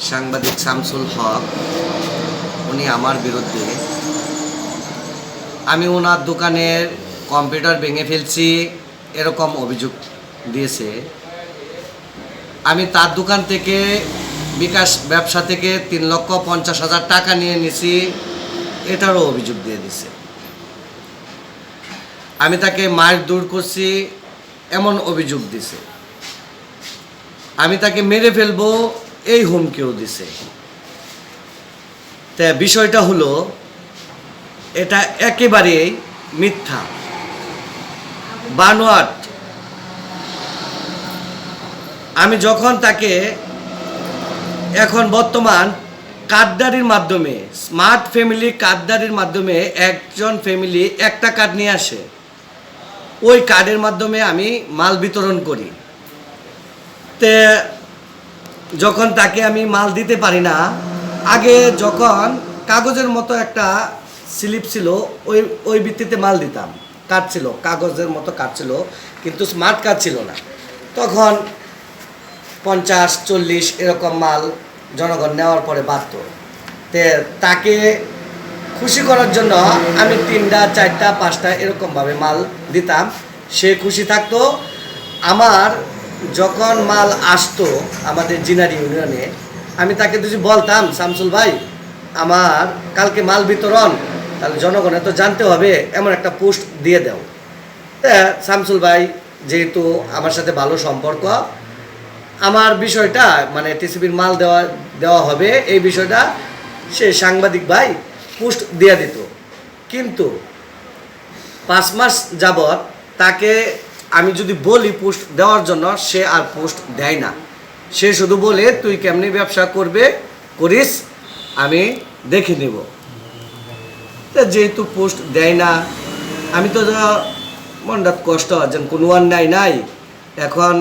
সাংবাদিক শামসুল হক, উনি আমার বিরুদ্ধে। আমি ওনার দোকানের কম্পিউটার ভেঙে ফেলছি, এরকম অভিযোগ দিয়েছে। আমি তার দোকান থেকে বিকাশ ব্যবসা থেকে তিন লক্ষ পঞ্চাশ হাজার টাকা নিয়ে নিছি, এটারও অভিযোগ দিয়ে দিছে। আমি তাকে মার দূর করছি, এমন অভিযোগ দিছে। আমি তাকে মেরে ফেলব এই হুমকিও দিছে। তা বিষয়টা হলো, এটা একেবারেই মিথ্যা। বানোয়াট, আমি যখন তাকে এখন বর্তমান কার্ডদারির মাধ্যমে স্মার্ট ফ্যামিলি কার্ডদারির মাধ্যমে একজন ফ্যামিলি একটা কার্ড নিয়ে আসে, ওই কার্ডের মাধ্যমে আমি মাল বিতরণ করি। তে যখন তাকে আমি মাল দিতে পারি না, আগে যখন কাগজের মতো একটা স্লিপ ছিল, ওই ওই ভিত্তিতে মাল দিতাম। কার্ড ছিল, কাগজের মতো কার্ড ছিল, কিন্তু স্মার্ট কার্ড ছিল না। তখন পঞ্চাশ, চল্লিশ এরকম মাল জনগণ নেওয়ার পরে বাধ্য। তে তাকে খুশি করার জন্য আমি তিনটা, চারটা, পাঁচটা এরকমভাবে মাল দিতাম। সে খুশি থাকতো। আমার যখন মাল আসতো আমাদের জিনারি ইউনিয়নে, আমি তাকে যদি বলতাম, শামসুল ভাই, আমার কালকে মাল বিতরণ, তাহলে জনগণে তো জানতে হবে, এমন একটা পোস্ট দিয়ে দাও। শামসুল ভাই, যেহেতু আমার সাথে ভালো সম্পর্ক, আমার বিষয়টা মানে টিসিবির মাল দেওয়া দেওয়া হবে, এই বিষয়টা সে সাংবাদিক ভাই পোস্ট দিয়ে দিত। কিন্তু পাঁচ মাস যাবৎ তাকে আমি যদি বলি পোস্ট দেওয়ার জন্য, সে আর পোস্ট দেয় না। সে শুধু বলে, তুই কেমনি ব্যবসা করবে, করিস, আমি দেখে নিব। তা যেহেতু পোস্ট দেয় না, আমি তো মনটা কষ্ট, যেন কোনো অন্যায় নাই। এখন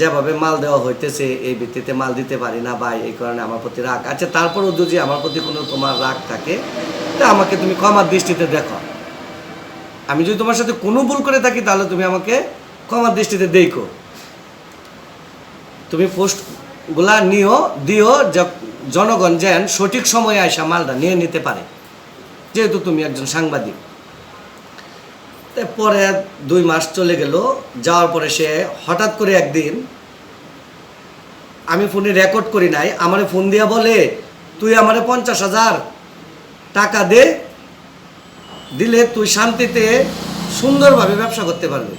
যেভাবে মাল দেওয়া হইতেছে, এই ভিত্তিতে মাল দিতে পারি না ভাই, এই কারণে আমার প্রতি রাগ। আচ্ছা তারপরও যদি আমার প্রতি কোনো তোমার রাগ থাকে, তা আমাকে তুমি ক্ষমার দৃষ্টিতে দেখো। আমি যদি তোমার সাথে কোনো ভুল করে থাকি, তাহলে তুমি আমাকে ক্ষমার দৃষ্টিতে দেখো। তুমি পোস্টগুলা নিও, দিও জনগণ যেন সঠিক সময়ে আসা মালটা নিয়ে নিতে পারে। যেহেতু তুমি একজন সাংবাদিক। পরে দুই মাস চলে গেল, যাওয়ার পরে সে হঠাৎ করে একদিন আমি ফোনে রেকর্ড করি নাই, আমারে ফোন দিয়া বলে, তুই আমারে পঞ্চাশ হাজার টাকা দে দিলে তুই শান্তিতে সুন্দরভাবে ব্যবসা করতে পারবি।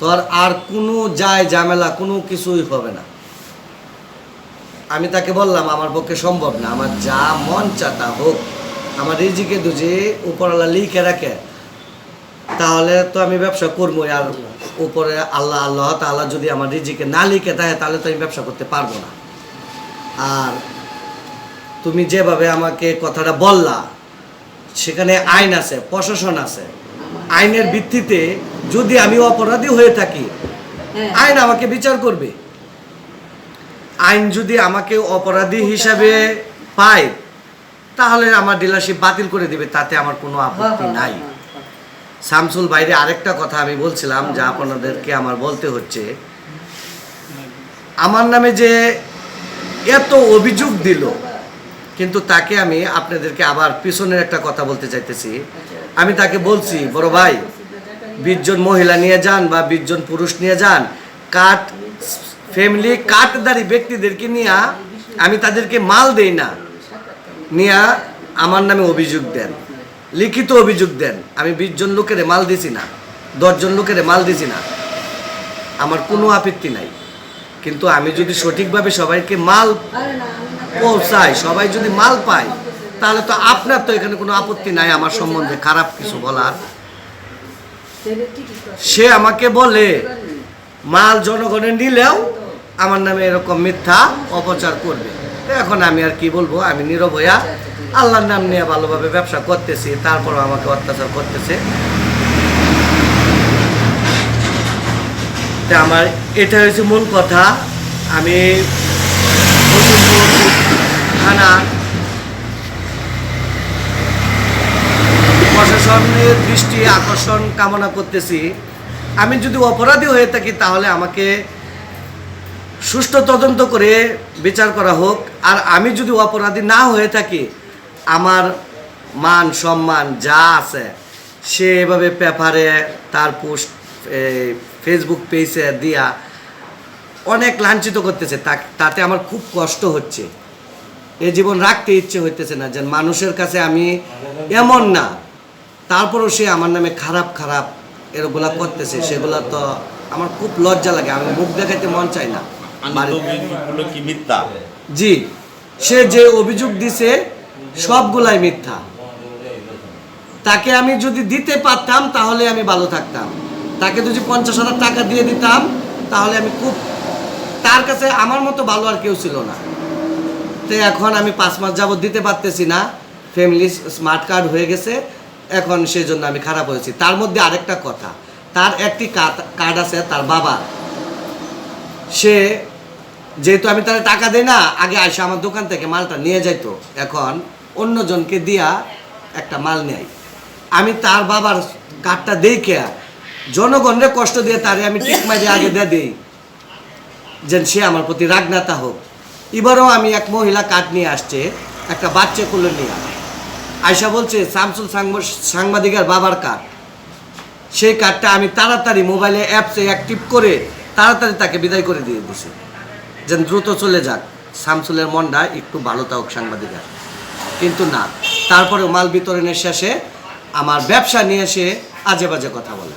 তোর আর কোনো যায় ঝামেলা, কোনো কিছুই হবে না। আমি তাকে বললাম, আমার পক্ষে সম্ভব না। আমার যা মন চাটা হোক। আমার রিজিকে দুজে উপরওয়ালা লিখে রাখে। তাহলে তো আমি ব্যবসা করব। আর উপরে আল্লাহ আল্লাহ তাআলা যদি আমার রিজিকে না লিখে থাকে তাহলে তো আমি ব্যবসা করতে পারব না। আর তুমি যেভাবে আমাকে কথাটা বললা সেখানে আইন আছে প্রশাসন আছে। আইনের ভিত্তিতে যদি আমি অপরাধী হয়ে থাকি হ্যাঁ। আইন আমাকে বিচার করবে। আইন যদি আমাকে অপরাধী হিসাবে পায় তাহলে আমার ডিলারশিপ বাতিল করে দিবে তাতে আমার কোনো আপত্তি নাই। শামসুল বাইরে আরেকটা কথা আমি বলছিলাম যা আপনাদেরকে আমার বলতে হচ্ছে। আমার নামে যে এত অভিযোগ দিল কিন্তু তাকে আমি আপনাদেরকে আবার পিছনের একটা কথা বলতে চাইতেছি। আমি তাকে বলছি, বড় ভাই বিশ জন মহিলা নিয়ে যান বা বিশ জন পুরুষ নিয়ে যান, কাঠ ফ্যামিলি কাঠদারি ব্যক্তিদেরকে নিয়ে আমি তাদেরকে মাল দেই না। নিয়ে আমার নামে অভিযোগ দেন, লিখিত অভিযোগ দেন, আমি বিশ জন লোকের মাল দিছি না, দশজন লোকের মাল দিছি না। আমার কোনো আপত্তি নাই। কিন্তু আমি যদি সঠিকভাবে সবাইকে মাল পৌঁছাই সবাই যদি মাল পায়, তাহলে তো আপনার তো এখানে কোনো আপত্তি নাই, আমার সম্বন্ধে খারাপ কিছু বলার। সে আমাকে বলে, মাল জনগণের নিলেও আমার নামে এরকম মিথ্যা অপচার করবে। এখন আমি আর কি বলব, আমি নীরব আল্লাহর নাম নিয়ে ভালোভাবে ব্যবসা করতেছি তারপর আমাকে অত্যাচার করতেছে। আমার এটা হচ্ছে মূল কথা। আমি থানা। প্রশাসনের দৃষ্টি, আকর্ষণ, কামনা করতেছি। আমি যদি অপরাধী হয়ে থাকি, তাহলে আমাকে সুষ্ঠু তদন্ত করে বিচার করা হোক। আর আমি যদি অপরাধী না হয়ে থাকি, আমার মান সম্মান যা আছে, সে এভাবে পেপারে, তার পোস্ট ফেসবুক পেজে দিয়া অনেক লাঞ্ছিত করতেছে। তাতে আমার খুব কষ্ট হচ্ছে। এ জীবন রাখতে ইচ্ছে হইতেছে না যে মানুষের কাছে আমি এমন না। তারপরও সে আমার নামে খারাপ খারাপ এরগুলা করতেছে সেগুলা তো আমার খুব লজ্জা লাগে আমি মুখ দেখাইতে মন চাই না। জি সে যে অভিযোগ দিছে সবগুলাই মিথ্যা। তাকে আমি যদি দিতে পারতাম তাহলে আমি ভালো থাকতাম। তাকে যদি পঞ্চাশ হাজার টাকা দিয়ে দিতাম তাহলে আমি খুব তার কাছে আমার মতো ভালো আর কেউ ছিল না। তো এখন আমি পাঁচ মাস যাবত দিতে পারতেছি না। ফ্যামিলি স্মার্ট কার্ড হয়ে গেছে। এখন সেই জন্য আমি খারাপ হয়েছি। তার মধ্যে আরেকটা কথা। তার একটি কার্ড আছে, তার বাবা। সে যেহেতু আমি তাহলে টাকা দেই না, আগে আইসা আমার দোকান থেকে মালটা নিয়ে যাইতো। এখন অন্যজনকে দিয়া একটা মাল নেয়। আমি তার বাবার কার্ডটা দেখে জনগণরে কষ্ট দিয়ে তারে আমি টিক মারি আগে দিয়ে দিই। যেন সে আমার প্রতি রাগ না তা হোক এবারও আমি এক মহিলা কার্ড নিয়ে আসছে, একটা বাচ্চা কুলো নিয়ে আয়সা বলছে শামসুল সাংব- সাংবাদিকের বাবার কার্ড সেই কার্ডটা আমি তাড়াতাড়ি মোবাইলে অ্যাপসে অ্যাক্টিভ করে তাড়াতাড়ি তাকে বিদায় করে দিয়ে দিছি। যেন দ্রুত চলে যাক। শামসুলের মনটা একটু ভালো থাকুক সাংবাদিকের। কিন্তু না তারপরে মাল বিতরণের শেষে আমার ব্যবসা নিয়ে এসে আজে বাজে কথা বলে।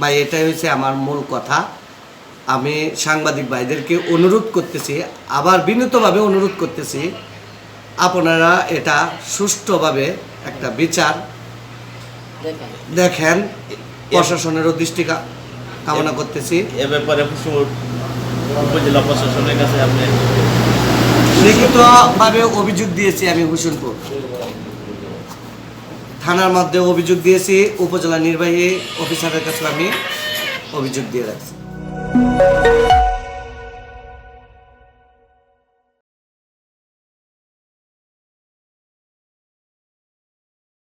ভাই, এটাই হচ্ছে আমার মূল কথা। আমি সাংবাদিক ভাইদেরকে অনুরোধ করতেছি আবার বিনীতভাবে অনুরোধ করতেছি আপনারা এটা সুষ্ঠুভাবে একটা বিচার দেখেন। প্রশাসনেরও দৃষ্টি কামনা করতেছি। এ ব্যাপারে উপজেলা প্রশাসনের কাছে আপনি লিখিতভাবে অভিযোগ দিয়েছি আমি হুসেনপুর। থানার মধ্যে অভিযোগ দিয়েছি উপজেলা নির্বাহী অফিসারের কাছে আমি অভিযোগ দিয়ে রাখছি। Música